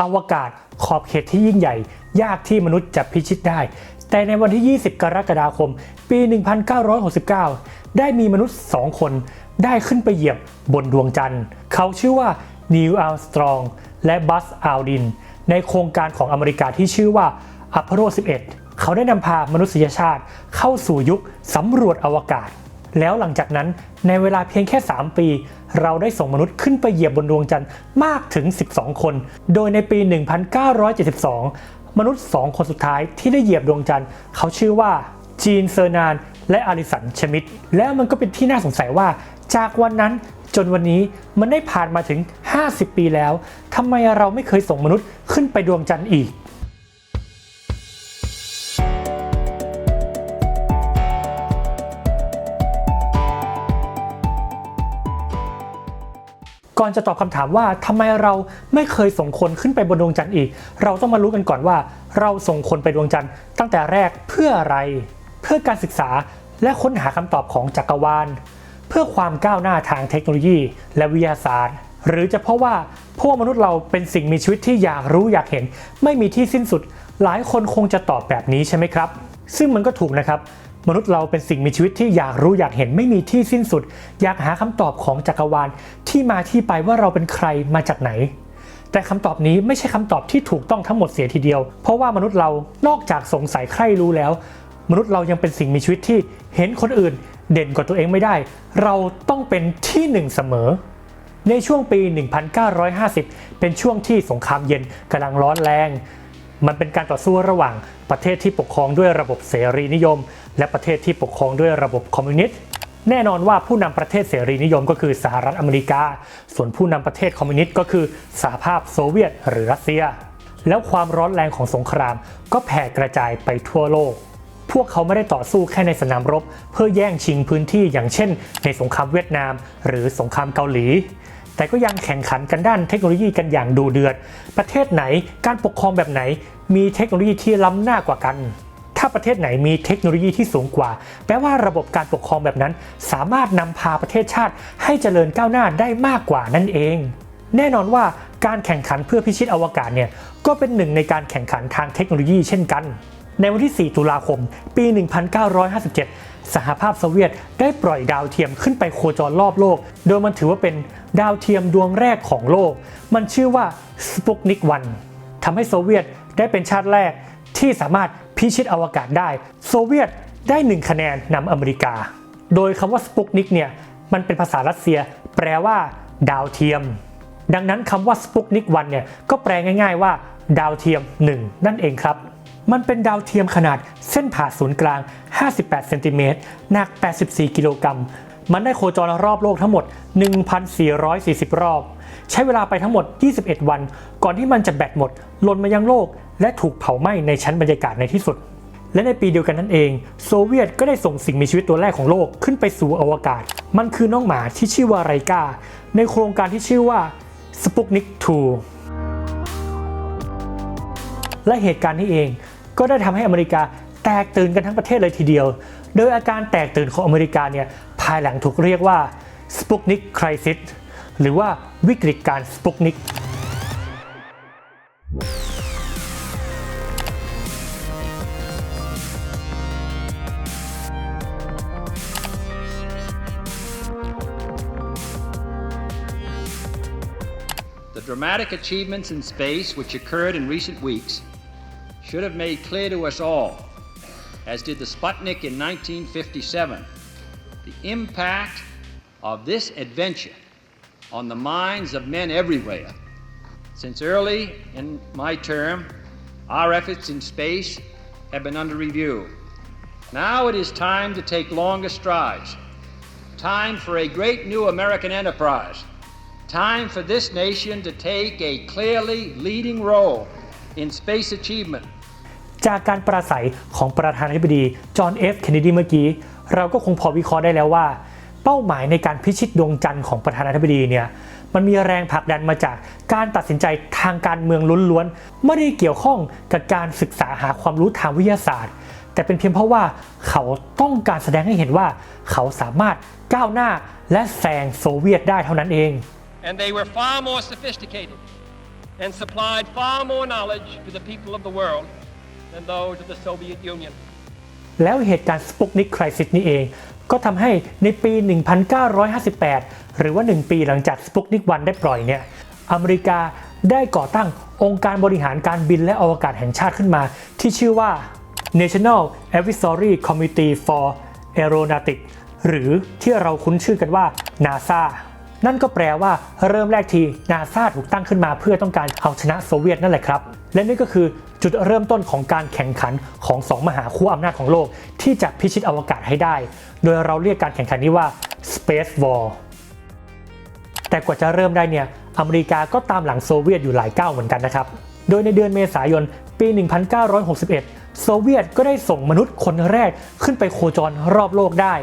อวกาศขอบเขตที่ยิ่งใหญ่ ยากที่มนุษย์จะพิชิตได้ แต่ในวันที่ 20 กรกฎาคม ปี 1969 ได้มีมนุษย์ 2 คน ได้ขึ้นไปเหยียบบนดวงจันทร์ เขาชื่อว่านีลอัลสตรองและบัสอัลดิน ในโครงการของอเมริกาที่ชื่อว่าอพโล11 เขาได้นำพามนุษยชาติเข้าสู่ยุคสำรวจอวกาศ แล้วหลังจากนั้นในเวลาเพียงแค่ 3 ปี เราได้ส่งมนุษย์ขึ้นไปเหยียบบนดวงจันทร์มากถึง 12 คน โดยในปี 1972 มนุษย์ 2 คนสุดท้ายที่ได้เหยียบดวงจันทร์เขาชื่อว่าจีนเซอร์นานและอาริสันชมิดแล้วมันก็เป็นที่น่าสงสัยว่า จากวันนั้นจนวันนี้มันได้ผ่านมาถึง 50 ปีแล้วทำไมเราไม่เคยส่งมนุษย์ขึ้นไปดวงจันทร์อีก ก่อนจะตอบคำถามว่าทำไมเราไม่เคยส่งคนขึ้นไปบนดวงจันทร์อีก เราต้องมารู้กันก่อนว่า เราส่งคนไปดวงจันทร์ตั้งแต่แรกเพื่ออะไร เพื่อการศึกษาและค้นหาคำตอบของจักรวาล เพื่อความก้าวหน้าทางเทคโนโลยี และวิทยาศาสตร์ หรือจะเพราะว่าพวกมนุษย์เราเป็นสิ่งมีชีวิตที่อยากรู้อยากเห็น ไม่มีที่สิ้นสุด หลายคนคงจะตอบแบบนี้ใช่ไหมครับ ซึ่งมันก็ถูกนะครับ มนุษย์เราเป็นสิ่งมีชีวิตที่อยากรู้อยากเห็นไม่มีที่สิ้นสุด อยากหาคำตอบของจักรวาลที่มาที่ไปว่าเราเป็นใครมาจากไหน แต่คำตอบนี้ไม่ใช่คำตอบที่ถูกต้องทั้งหมดเสียทีเดียว เพราะว่ามนุษย์เรานอกจากสงสัยใครรู้แล้ว มนุษย์เรายังเป็นสิ่งมีชีวิตที่เห็นคนอื่น เด่นกว่าตัวเองไม่ได้ เราต้องเป็นที่หนึ่งเสมอ ในช่วงปี 1950 เป็นช่วงที่สงครามเย็นกำลังร้อนแรง มันเป็นการต่อสู้ระหว่างประเทศที่ปกครองด้วยระบบเสรีนิยม และประเทศที่ปกครองด้วยระบบคอมมิวนิสต์แน่นอนว่าผู้นำประเทศเสรีนิยมก็คือสหรัฐอเมริกา ส่วนผู้นำประเทศคอมมิวนิสต์ก็คือสหภาพโซเวียตหรือรัสเซีย แล้วความร้อนแรงของสงคราม ก็แผ่กระจายไปทั่วโลก พวกเขาไม่ได้ต่อสู้แค่ในสนามรบ เพื่อแย่งชิงพื้นที่อย่างเช่น ในสงครามเวียดนาม หรือสงครามเกาหลี แต่ก็ยังแข่งขันกันด้านเทคโนโลยีกันอย่างดูเดือด ประเทศไหนการปกครองแบบไหน มีเทคโนโลยีที่ล้ำหน้ากว่ากัน ถ้าประเทศไหนมีเทคโนโลยีที่สูงกว่า แปลว่าระบบการปกครองแบบนั้น สามารถนำพาประเทศชาติให้เจริญก้าวหน้าได้มากกว่านั่นเอง แน่นอนว่าการแข่งขันเพื่อพิชิตอวกาศเนี่ยก็เป็นหนึ่งในการแข่งขันทางเทคโนโลยีเช่นกัน ในวันที่ 4 ตุลาคม ปี 1957 สหภาพโซเวียตได้ปล่อยดาวเทียมขึ้นไปโคจรรอบโลก โดยมันถือว่าเป็น ดาวเทียมดวงแรกของโลก มันชื่อว่าสปุกนิกวันทำให้โซเวียตได้เป็นชาติแรกที่สามารถพิชิตอวกาศได้ โซเวียตได้ 1 คะแนนนำอเมริกา โดยคำว่าสปุกนิกเนี่ยมันเป็นภาษารัสเซีย แปลว่า ดาวเทียม ดังนั้นคำว่าสปุกนิกวันเนี่ยก็แปลง่ายๆว่า ดาวเทียม 1 นั่นเองครับมันเป็นดาวเทียมขนาดเส้นผ่าศูนย์กลาง 58 เซนติเมตร หนัก 84 กิโลกรัม มันได้โคจรรอบโลกทั้งหมด 1,440 รอบ ใช้เวลาไปทั้งหมด 21 วัน ก่อนที่มันจะแบตหมดหล่นมายังโลก และถูกเผาไหม้ในชั้นบรรยากาศในที่สุด และในปีเดียวกันนั่นเอง โซเวียตก็ได้ส่งสิ่งมีชีวิตตัวแรกของโลกขึ้นไปสู่อวกาศ มันคือน้องหมาที่ชื่อว่าไรกาในโครงการที่ชื่อว่าสปุกนิก2และเหตุการณ์นี้เองก็ได้ทำให้อเมริกาแตกตื่นกันทั้งประเทศเลยทีเดียว โดยอาการแตกตื่นของอเมริกาเนี่ย ภายหลังถูกเรียกว่าสปุกนิกคริสิสหรือว่าวิกฤตการสปุกนิก The dramatic achievements in space which occurred in recent weeks should have made clear to us all, as did the Sputnik in 1957, the impact of this adventure on the minds of men everywhere. Since early in my term, our efforts in space have been under review. Now it is time to take longer strides. Time for a great new American enterprise. Time for this nation to take a clearly leading role in space achievement. จากการปราศัยของประธานาธิบดีจอห์นเอฟเคนเนดีเมื่อกี้ เราก็คงพอวิเคราะห์ได้แล้วว่า เป้าหมายในการพิชิตดวงจันทร์ของประธานาธิบดีเนี่ยมันมีแรงผลักดันมาจากการตัดสินใจทางการเมืองล้วนๆไม่ได้เกี่ยวข้องกับการศึกษาหาความรู้ทางวิทยาศาสตร์ แต่เป็นเพียงเพราะว่าเขาต้องการแสดงให้เห็นว่าเขาสามารถก้าวหน้าและแซงโซเวียตได้เท่านั้นเอง And they were far more sophisticated and supplied far more knowledge to the people of the world than those of the Soviet Union. แล้วเหตุการณ์สปุกนิกคริสิสนี้เอง ก็ทำให้ในปี 1958 หรือว่า 1 ปีหลังจากสปุกนิกวันได้ปล่อยเนี่ย อเมริกาได้ก่อตั้งองค์การบริหารการบินและอวกาศแห่งชาติขึ้นมา ที่ชื่อว่า National Advisory Committee for Aeronautics หรือที่เราคุ้นชื่อกันว่า NASA นั่นก็แปลว่าเริ่มแรกทีนาซาถูกตั้งขึ้นมาเพื่อต้องการเอาชนะโซเวียตนั่นแหละครับ และนี่ก็คือจุดเริ่มต้นของการแข่งขันของสองมหาคู่อำนาจของโลก ที่จะพิชิตอวกาศให้ได้ โดยเราเรียกการแข่งขันนี้ว่า Space War แต่กว่าจะเริ่มได้เนี่ยอเมริกาก็ตามหลังโซเวียตอยู่หลายก้าวเหมือนกันนะครับ โดยในเดือนเมษายนปี 1961 โซเวียตก็ได้ส่งมนุษย์คนแรกขึ้นไปโคจรรอบโลกได้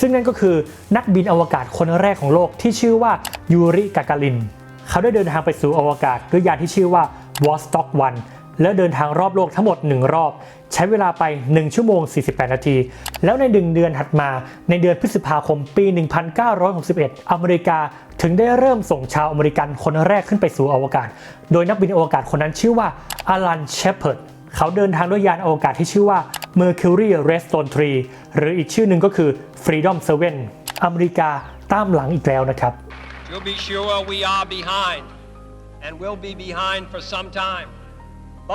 ซึ่งนั่นก็คือนักบินอวกาศคนแรกของโลกที่ชื่อว่ายูริกากาลิน เขาได้เดินทางไปสู่อวกาศด้วยยานที่ชื่อว่าวอสต็อกวันแล้วเดินทางรอบโลกทั้งหมด 1 รอบ ใช้เวลาไป 1 ชั่วโมง 48 นาที แล้วในหนึ่งเดือนถัดมาในเดือนพฤษภาคมปี 1961 อเมริกาถึงได้เริ่มส่งชาวอเมริกันคนแรกขึ้นไปสู่อวกาศ โดยนักบินอวกาศคนนั้นชื่อว่าอลันเชพเพิร์ดเขาเดินทางด้วยยานอวกาศที่ชื่อว่า Mercury Redstone 3 หรืออีกชื่อหนึ่งก็คือ Freedom 7 อเมริกาตามหลังอีกแล้วนะครับ To be sure, we are behind and will be behind for some time.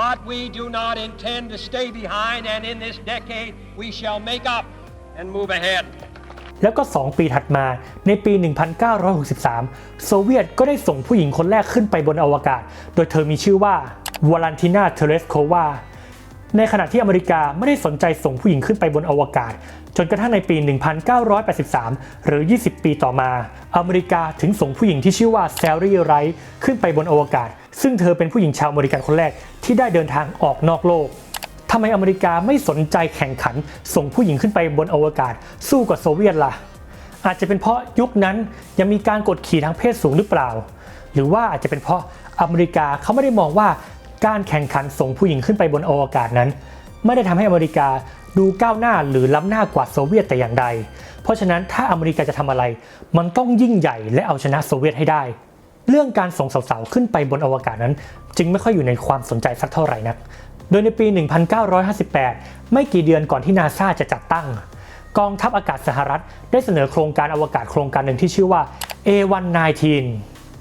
But we do not intend to stay behind, and in this decade, we shall make up and move ahead. แล้วก็ 2 ปีถัดมาในปี 1963 โซเวียตก็ได้ส่งผู้หญิงคนแรกขึ้นไปบนอวกาศ โดยเธอมีชื่อว่าวาลันตินาเทเรสโควา ในขณะที่อเมริกาไม่ได้สนใจส่งผู้หญิงขึ้นไปบนอวกาศ จนกระทั่งในปี 1983 หรือ 20 ปีต่อมา อเมริกาถึงส่งผู้หญิงที่ชื่อว่าแซลลี่ไรท์ขึ้นไปบนอวกาศ ซึ่งเธอเป็นผู้หญิงชาวอเมริกันคนแรกที่ได้เดินทางออกนอกโลกทำไมอเมริกาไม่สนใจแข่งขัน ส่งผู้หญิงขึ้นไปบนอวกาศ สู้กับโซเวียตล่ะ อาจจะเป็นเพราะยุคนั้นยังมีการกดขี่ทางเพศสูงหรือเปล่า หรือว่าอาจจะเป็นเพราะอเมริกาเขาไม่ได้มองว่า การแข่งขันส่งผู้หญิงขึ้นไปบนอวกาศนั้น ไม่ได้ทำให้อเมริกาดูก้าวหน้าหรือล้ำหน้ากว่าโซเวียตแต่อย่างใด เพราะฉะนั้นถ้าอเมริกาจะทำอะไร มันต้องยิ่งใหญ่และเอาชนะโซเวียตให้ได้ เรื่องการส่งสาวๆขึ้นไปบนอวกาศนั้น จึงไม่ค่อยอยู่ในความสนใจสักเท่าไหร่นัก โดยในปี 1958 ไม่กี่เดือนก่อนที่นาซาจะจัดตั้ง กองทัพอากาศสหรัฐ ได้เสนอโครงการอวกาศโครงการหนึ่งที่ชื่อว่า A119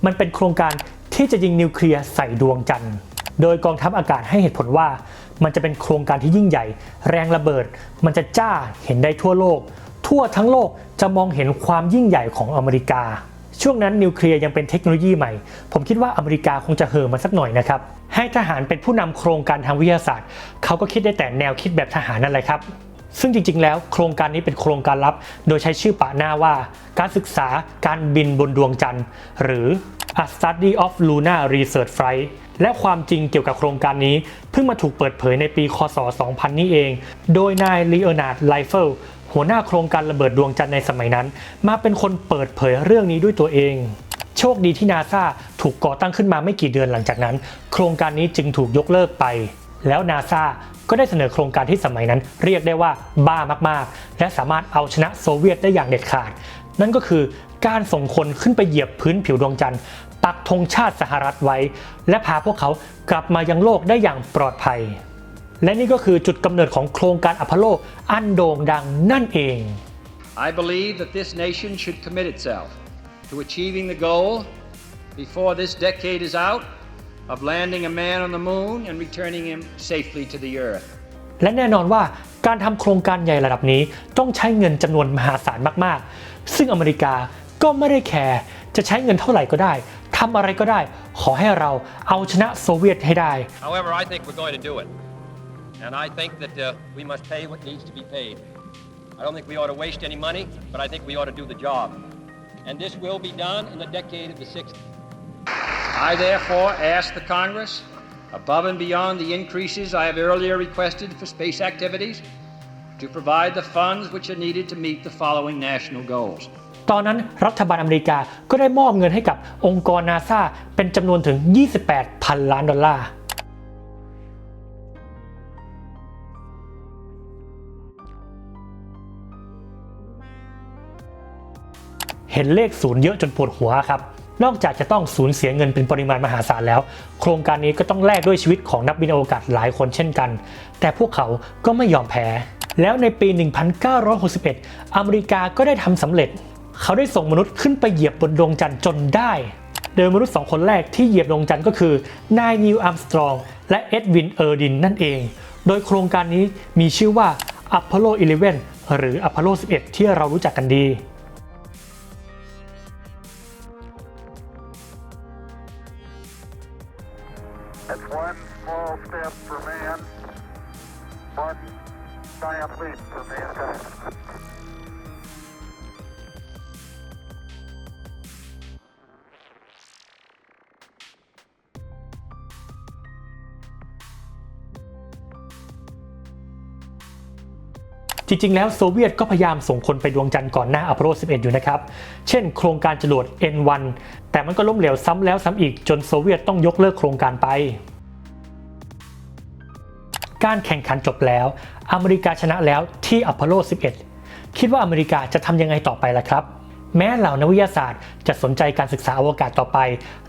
มันเป็นโครงการที่จะยิงนิวเคลียร์ใส่ดวงจันทร์ โดยกองทัพอากาศให้เหตุผลว่า มันจะเป็นโครงการที่ยิ่งใหญ่ แรงระเบิด มันจะจ้าเห็นได้ทั่วโลก ทั่วทั้งโลกจะมองเห็นความยิ่งใหญ่ของอเมริกา ช่วงนั้นนิวเคลียร์ยังเป็นเทคโนโลยีใหม่ ผมคิดว่าอเมริกาคงจะเห่อมาสักหน่อยนะครับ ให้ทหารเป็นผู้นำโครงการทางวิทยาศาสตร์ เขาก็คิดได้แต่แนวคิดแบบทหารนั่นแหละครับ ซึ่งจริง ๆ แล้วโครงการนี้เป็นโครงการลับ โดยใช้ชื่อปะหน้าว่า การศึกษาการบินบนดวงจันทร์ หรือ A Study of Lunar Research Flight และความจริงเกี่ยวกับโครงการนี้ เพิ่งมาถูกเปิดเผยในปี คศ 2000 นี้เอง โดยนายลีโอนาร์ดไลเฟลหัวหน้าโครงการระเบิดดวงจันทร์ในสมัยนั้น มาเป็นคนเปิดเผยเรื่องนี้ด้วยตัวเอง โชคดีที่นาซาถูกก่อตั้งขึ้นมาไม่กี่เดือนหลังจากนั้น โครงการนี้จึงถูกยกเลิกไป แล้วนาซาก็ได้เสนอโครงการที่สมัยนั้นเรียกได้ว่าบ้ามากๆ และสามารถเอาชนะโซเวียตได้อย่างเด็ดขาด นั่นก็คือการส่งคนขึ้นไปเหยียบพื้นผิวดวงจันทร์ปักธงชาติสหรัฐไว้ และพาพวกเขากลับมายังโลกได้อย่างปลอดภัย และนี่ก็คือจุดกำเนิดของโครงการอพอลโลอันโด่งดังนั่นเอง I believe that this nation should commit itself to achieving the goal before this decade is out of landing a man on the moon and returning him safely to the earth. และแน่นอนว่าการทำโครงการใหญ่ระดับนี้ต้องใช้เงินจำนวนมหาศาลมากๆ ซึ่งอเมริกาก็ไม่ได้แคร์จะใช้เงินเท่าไหร่ก็ได้ทำอะไรก็ได้ ขอให้เราเอาชนะโซเวียตให้ได้ However, I think we're going to do it. And I think that uh, we must pay what needs to be paid. I don't think we ought to waste any money, but I think we ought to do the job. And this will be done in the decade of the 60s. I therefore ask the Congress, above and beyond the increases I have earlier requested for space activities, to provide the funds which are needed to meet the following national goals. ตอนนั้นรัฐบาลอเมริกาก็ได้มอบเงินให้กับองค์กรนาซาเป็นจำนวนถึง 28 พันล้านดอลลาร์ เห็นเลขศูนย์เยอะจนปวดหัวครับ นอกจากจะต้องสูญเสียเงินเป็นปริมาณมหาศาลแล้ว โครงการนี้ก็ต้องแลกด้วยชีวิตของนักบินอวกาศหลายคนเช่นกัน แต่พวกเขาก็ไม่ยอมแพ้ แล้วในปี 1961 อเมริกาก็ได้ทำสำเร็จ เขาได้ส่งมนุษย์ขึ้นไปเหยียบบนดวงจันทร์จนได้ โดยมนุษย์สองคนแรกที่เหยียบดวงจันทร์ก็คือนายนิวอัมสตรองและเอ็ดวินเออร์ดินนั่นเอง โดยโครงการนี้มีชื่อว่า Apollo 11 หรือ Apollo 11 ที่เรารู้จักกันดี จริง ๆ แล้วโซเวียตก็พยายามส่งคนไปดวงจันทร์ก่อนหน้าอพอลโล 11 อยู่นะครับ เช่น โครงการจรวด N1 แต่มันก็ล้มเหลวซ้ำแล้วซ้ำอีกจนโซเวียตต้องยกเลิกโครงการไป การแข่งขันจบแล้ว อเมริกาชนะแล้วที่อพอลโล 11 คิดว่าอเมริกาจะทำยังไงต่อไปล่ะครับแม้เหล่านักวิทยาศาสตร์จะสนใจการศึกษาอวกาศต่อไป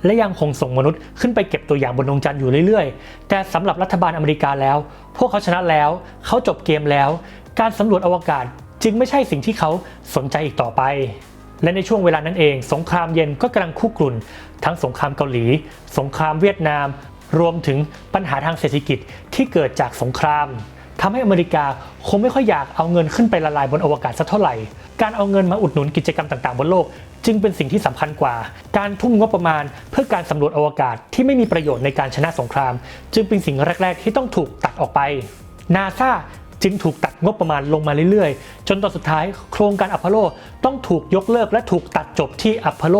และยังคงส่งมนุษย์ขึ้นไปเก็บตัวอย่างบนดวงจันทร์อยู่เรื่อยๆ แต่สำหรับรัฐบาลอเมริกาแล้ว พวกเขาชนะแล้ว เขาจบเกมแล้ว การสำรวจอวกาศจึงไม่ใช่สิ่งที่เขาสนใจอีกต่อไป และในช่วงเวลานั้นเอง สงครามเย็นก็กำลังคุกรุ่น ทั้งสงครามเกาหลี สงครามเวียดนาม รวมถึงปัญหาทางเศรษฐกิจที่เกิดจากสงครามทำให้อเมริกาคงไม่ค่อยอยากเอาเงินขึ้นไปละลายบนอวกาศสักเท่าไหร่ การเอาเงินมาอุดหนุนกิจกรรมต่างๆ บนโลก จึงเป็นสิ่งที่สำคัญกว่า การทุ่มงบประมาณเพื่อการสำรวจอวกาศที่ไม่มีประโยชน์ในการชนะสงคราม จึงเป็นสิ่งแรก ๆ ที่ต้องถูกตัดออกไป นาซา จึงถูกตัดงบประมาณลงมาเรื่อยๆ จนตอนสุดท้ายโครงการอพอลโลต้องถูกยกเลิกและถูกตัดจบที่อพอลโล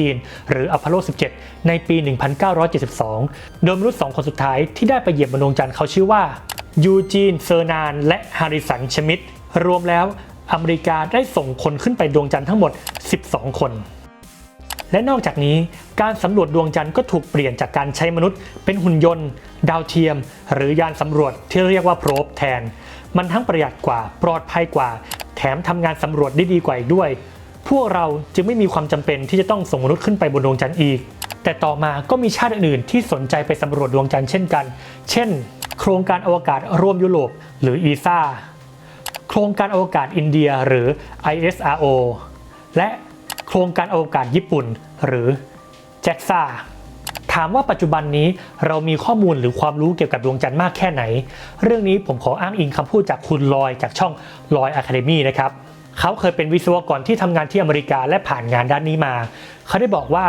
17 หรืออพอลโล 17 ในปี 1972 โดยมนุษย์สองคนสุดท้ายที่ได้ไปเหยียบบนดวงจันทร์เขาชื่อว่ายูจีนเซอร์นานและฮาริสันชมิดรวมแล้วอเมริกาได้ส่งคนขึ้นไปดวงจันทร์ทั้งหมด 12 คน และนอกจากนี้การสำรวจดวงจันทร์ก็ถูกเปลี่ยนจากการใช้มนุษย์ เป็นหุ่นยนต์ ดาวเทียม หรือยานสำรวจที่เรียกว่าโพรบแทน มันทั้งประหยัดกว่า ปลอดภัยกว่า แถมทำงานสำรวจได้ดีกว่าอีกด้วย พวกเราจึงไม่มีความจำเป็นที่จะต้องส่งมนุษย์ขึ้นไปบนดวงจันทร์อีก แต่ต่อมาก็มีชาติอื่นๆที่สนใจไปสำรวจดวงจันทร์เช่นกัน เช่น โครงการอวกาศร่วมยุโรปหรือ ESA โครงการอวกาศอินเดียหรือ ISRO และโครงการอวกาศญี่ปุ่น หรือ JAXA ถามว่าปัจจุบันนี้เรามีข้อมูลหรือความรู้เกี่ยวกับดวงจันทร์มากแค่ไหน เรื่องนี้ผมขออ้างอิงคำพูดจากคุณลอยจากช่องลอยอะคาเดมีนะครับเขาเคยเป็นวิศวกรที่ทำงานที่อเมริกาและผ่านงานด้านนี้มา เขาได้บอกว่า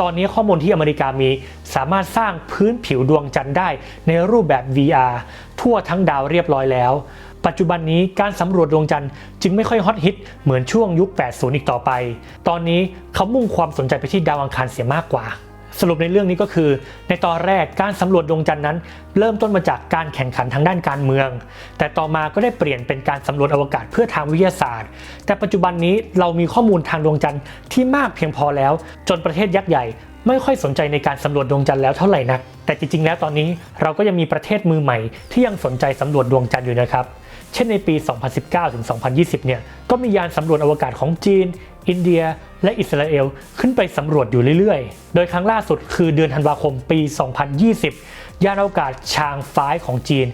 ตอนนี้ข้อมูลที่อเมริกามี สามารถสร้างพื้นผิวดวงจันทร์ได้ในรูปแบบ VR ทั่วทั้งดาวเรียบร้อยแล้ว ปัจจุบันนี้การสำรวจดวงจันทร์จึงไม่ค่อยฮอตฮิตเหมือนช่วงยุค 80 อีกต่อไป ตอนนี้เขามุ่งความสนใจไปที่ดาวอังคารเสียมากกว่า สรุปในเรื่องนี้ก็คือ ในตอนแรกการสำรวจดวงจันทร์นั้น เริ่มต้นมาจากการแข่งขันทางด้านการเมือง แต่ต่อมาก็ได้เปลี่ยนเป็นการสำรวจอวกาศเพื่อทางวิทยาศาสตร์ แต่ปัจจุบันนี้เรามีข้อมูลทางดวงจันทร์ที่มากเพียงพอแล้ว จนประเทศยักษ์ใหญ่ ไม่ค่อยสนใจในการสำรวจดวงจันทร์แล้วเท่าไหร่นัก แต่จริงๆ แล้วตอนนี้เราก็ยังมีประเทศมือใหม่ที่ยังสนใจสำรวจดวงจันทร์อยู่นะครับ เช่นในปี 2019 ถึง 2020 เนี่ย ก็มียานสำรวจอวกาศของจีน อินเดีย และอิสราเอลขึ้นไปสำรวจอยู่เรื่อยๆ โดยครั้งล่าสุดคือเดือนธันวาคมปี 2020 ยานอวกาศชางฟ้ายของจีน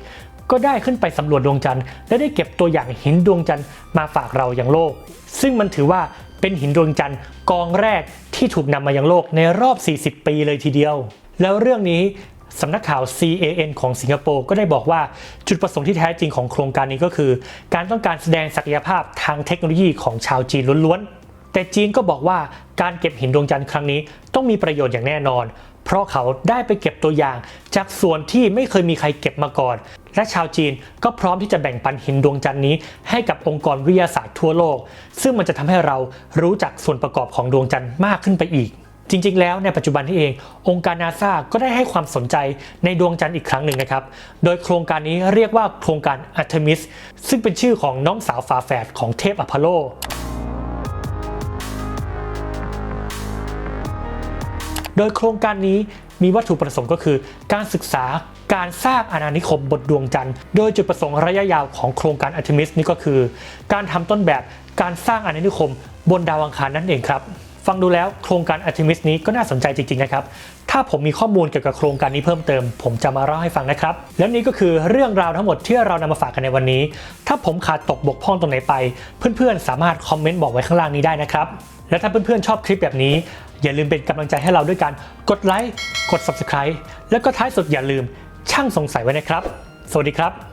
ก็ได้ขึ้นไปสำรวจดวงจันทร์และได้เก็บตัวอย่างหินดวงจันทร์มาฝากเราอยังโลก ซึ่งมันถือว่า เป็นหินดวงจันทร์กองแรกที่ถูกนำมายังโลกในรอบ 40 ปีเลยทีเดียว แล้วเรื่องนี้สำนักข่าว CAN ของสิงคโปร์ก็ได้บอกว่าจุดประสงค์ที่แท้จริงของโครงการนี้ก็คือ การต้องการแสดงศักยภาพทางเทคโนโลยีของชาวจีนล้วนๆ แต่จีนก็บอกว่าการเก็บหินดวงจันทร์ครั้งนี้ต้องมีประโยชน์อย่างแน่นอน เพราะเขาได้ไปเก็บตัวอย่าง จากส่วนที่ไม่เคยมีใครเก็บมาก่อน และชาวจีนก็พร้อมที่จะแบ่งปันหินดวงจันทร์นี้ ให้กับองค์กรวิทยาศาสตร์ทั่วโลก ซึ่งมันจะทำให้เรารู้จักส่วนประกอบของดวงจันทร์มากขึ้นไปอีกจริงๆ แล้วในปัจจุบันนี้เอง องค์การนาซาก็ได้ให้ความสนใจในดวงจันทร์อีกครั้งหนึ่งนะครับ โดยโครงการนี้เรียกว่าโครงการ Artemis ซึ่งเป็นชื่อของน้องสาวฝาแฝดของเทพอพอลโล โดยโครงการนี้มีวัตถุประสงค์ก็คือ การศึกษาการสร้างอาณานิคมบนดวงจันทร์ โดยจุดประสงค์ระยะยาวของโครงการ Artemis นี่ก็คือ การทำต้นแบบการสร้างอาณานิคมบนดาวอังคารนั่นเองครับ ฟังดูแล้วโครงการ Artemis นี้ก็น่าสนใจจริงๆนะครับ ถ้าผมมีข้อมูลเกี่ยวกับโครงการนี้เพิ่มเติม ผมจะมาเล่าให้ฟังนะครับ แล้วนี่ก็คือเรื่องราวทั้งหมดที่เรานำมาฝากกันในวันนี้ ถ้าผมขาดตกบกพร่องตรงไหนไป เพื่อนๆสามารถคอมเมนต์บอกไว้ข้างล่างนี้ได้นะครับ และถ้าเพื่อนๆชอบคลิปแบบนี้ อย่าลืมเป็นกำลังใจให้เราด้วยการกดไลค์กด subscribe แล้วก็ท้ายสุดอย่าลืมช่างสงสัยไว้นะครับ สวัสดีครับ